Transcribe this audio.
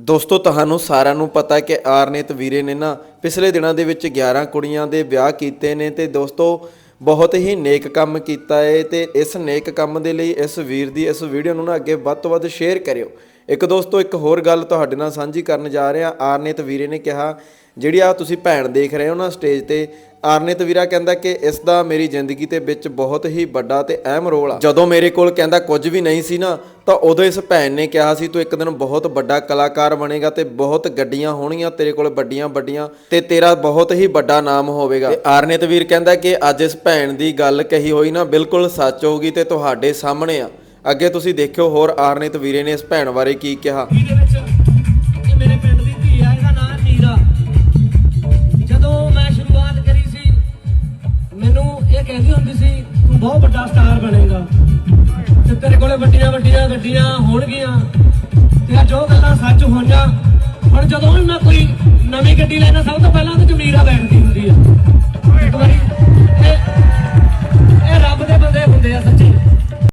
ਦੋਸਤੋ, ਤੁਹਾਨੂੰ ਸਾਰਿਆਂ ਨੂੰ ਪਤਾ ਹੈ ਕਿ ਆਰਨੇਤ ਵੀਰੇ ਨੇ ਨਾ ਪਿਛਲੇ ਦਿਨਾਂ ਦੇ ਵਿੱਚ 11 ਕੁੜੀਆਂ ਦੇ ਵਿਆਹ ਕੀਤੇ ਨੇ ਤੇ ਦੋਸਤੋ, ਬਹੁਤ ਹੀ ਨੇਕ ਕੰਮ ਕੀਤਾ ਹੈ ਤੇ ਇਸ ਨੇਕ ਕੰਮ ਦੇ ਲਈ ਇਸ ਵੀਰ ਦੀ ਇਸ ਵੀਡੀਓ ਨੂੰ ਨਾ ਅੱਗੇ ਵੱਧ ਤੋਂ ਵੱਧ ਸ਼ੇਅਰ ਕਰਿਓ। ਇੱਕ ਦੋਸਤੋ, ਇੱਕ ਹੋਰ ਗੱਲ ਤੁਹਾਡੇ ਨਾਲ ਸਾਂਝੀ ਕਰਨ ਜਾ ਰਿਹਾ। ਆਰਨੇਤ ਵੀਰੇ ਨੇ ਕਿਹਾ, ਜਿਹੜੀ ਆ ਤੁਸੀਂ ਭੈਣ ਦੇਖ ਰਹੇ ਹੋ ਨਾ ਸਟੇਜ ਤੇ, ਆਰਨਿਤ ਵੀਰਾ ਕਹਿੰਦਾ ਕਿ ਇਸ ਦਾ ਮੇਰੀ ਜ਼ਿੰਦਗੀ ਦੇ ਵਿੱਚ ਬਹੁਤ ਹੀ ਵੱਡਾ ਤੇ ਅਹਿਮ ਰੋਲ ਆ। ਜਦੋਂ ਮੇਰੇ ਕੋਲ ਕਹਿੰਦਾ ਕੁਝ ਵੀ ਨਹੀਂ ਸੀ ਨਾ, ਤਾਂ ਉਦੋਂ ਇਸ ਭੈਣ ਨੇ ਕਿਹਾ ਸੀ, ਤੂੰ ਇੱਕ ਦਿਨ ਬਹੁਤ ਵੱਡਾ ਕਲਾਕਾਰ ਬਣੇਗਾ ਤੇ ਬਹੁਤ ਗੱਡੀਆਂ ਹੋਣਗੀਆਂ, ਤੇਰੇ ਕੋਲ ਵੱਡੀਆਂ ਵੱਡੀਆਂ, ਤੇ ਤੇਰਾ ਬਹੁਤ ਹੀ ਵੱਡਾ ਨਾਮ ਹੋਵੇਗਾ। ਤੇ ਆਰਨੇਤ ਵੀਰ ਕਹਿੰਦਾ ਕਿ ਅੱਜ ਇਸ ਭੈਣ ਦੀ ਗੱਲ ਕਹੀ ਹੋਈ ਨਾ, ਬਿਲਕੁਲ ਸੱਚ ਹੋਊਗੀ ਤੇ ਤੁਹਾਡੇ ਸਾਹਮਣੇ ਆ। ਅੱਗੇ ਤੁਸੀਂ ਦੇਖਿਓ ਹੋਰ ਆਰਨੇਤ ਵੀਰੇ ਨੇ ਇਸ ਭੈਣ ਬਾਰੇ ਕੀ ਕਿਹਾ। ਦੇ ਵਿੱਚ ਇਹ ਮੇਰੇ ਪਿੰਡ ਦੀ ਧੀ ਆ, ਇਹਦਾ ਨਾਮ ਨੀਰਾ। ਜਦੋਂ ਮੈਂ ਸ਼ੁਰੂਆਤ ਕਰੀ ਸੀ, ਮੈਨੂੰ ਇਹ ਕਹਿੰਦੀ ਹੁੰਦੀ ਸੀ, ਤੂੰ ਬਹੁਤ ਵੱਡਾ ਸਟਾਰ ਬਣੇਗਾ। ਤੇ ਤੇਰੇ ਕੋਲੇ ਵੱਡੀਆਂ ਵੱਡੀਆਂ ਗੱਡੀਆਂ ਹੋਣਗੀਆਂ। ਤੇ ਜੋ ਗੱਲਾਂ ਸੱਚ ਹੋਈਆਂ। ਹੁਣ ਜਦੋਂ ਵੀ ਮੈਂ ਕੋਈ ਨਵੀਂ ਗੱਡੀ ਲੈਣਾ ਸਭ ਤੋਂ ਪਹਿਲਾਂ ਉਹਦੇ ਚ